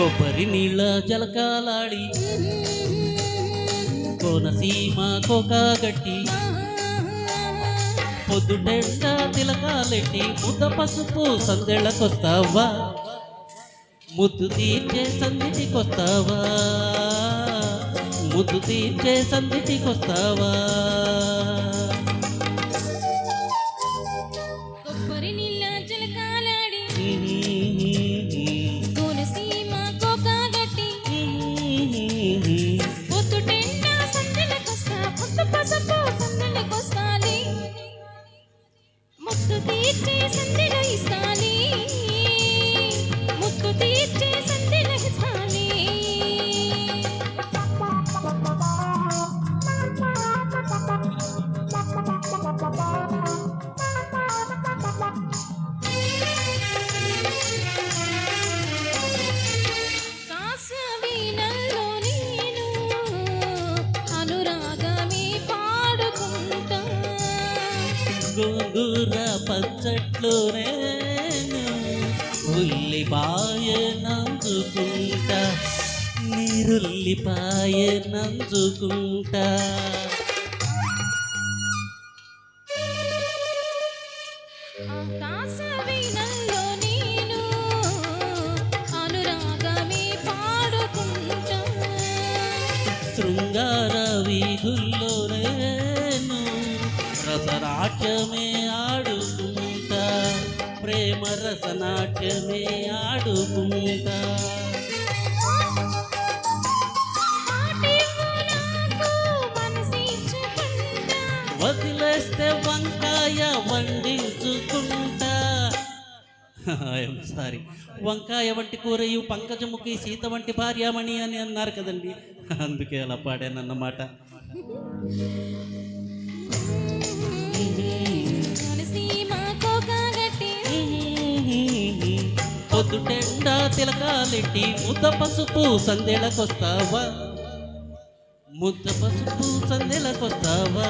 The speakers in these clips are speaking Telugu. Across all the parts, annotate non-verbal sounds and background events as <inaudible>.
కొబ్బరి నీళ్ళ జలకాలాడి కోనసీమ కోకాగట్టి పొద్దుటెండ తిలకాలెట్టి ముద్ద పసుపు సందెళ్ళకొస్తావా ముద్దు తీర్చే సందిటికొస్తావా ముద్దు తీర్చే సందిటికొస్తావా తీర్చే సందేశం గోంగూర పచ్చట్లు నేను ఉల్లిపాయ నంచుకుంటా నీరుల్లిపాయ నంచుకుంటా కాసవీనల్లో నేను అనురాగమే పాడుకుంటా. శృంగార వీధుల్లో నేను నాట్యమే ఆడుకుంటా ప్రేమ రసనాట్యమే ఆడుకుంటా. మాటివ్వు వదిలేస్తే వంకాయ వండించుకుంటా. <laughs> సారీ వంకాయ వంటి కూరయు పంకజముఖి సీత వంటి భార్యామణి అని అన్నారు కదండి. <laughs> అందుకే అలా పాడానన్నమాట. పొద్దుటెండ తిలకాలెట్టి ముద్ద పసుపు సందేళకొస్తావా ముద్ద పసుపు సందేళకొస్తావా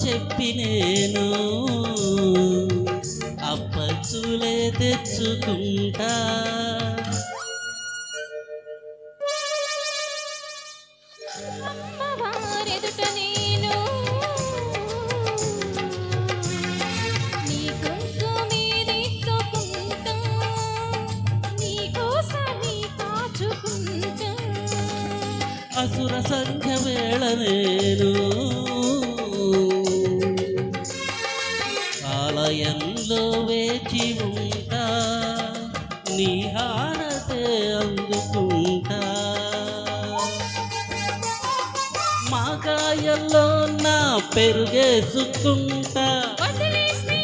చెప్పి నేను అప్పచ్చులే తెచ్చుకుంటా అసుర సంఖ్య వేళ నేను హారతే అందుకుంటా. మాగాయల్లో నా పెరుగేసుకుంటా వదిలేస్తే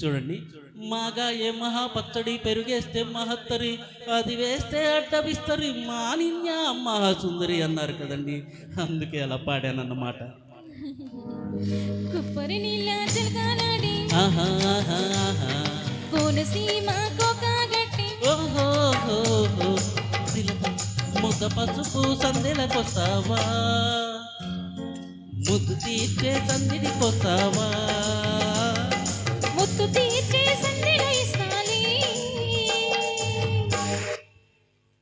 చూడండి మాగా ఏ మహా పచ్చడి పెరుగేస్తే మహత్తరి అది వేస్తే అడ్డవిస్తరి మానిన్య మహాసుందరి అన్నారు కదండి. అందుకే అలా పాడానన్నమాట. కుప్పరి నీళ్ళ కోనసీమ కోకాగట్టి ఓహో ముద్ద పసుపు సందెలకొస్తావా ముద్దు తీర్చే సందిడికొస్తావా ముద్దు తీర్చే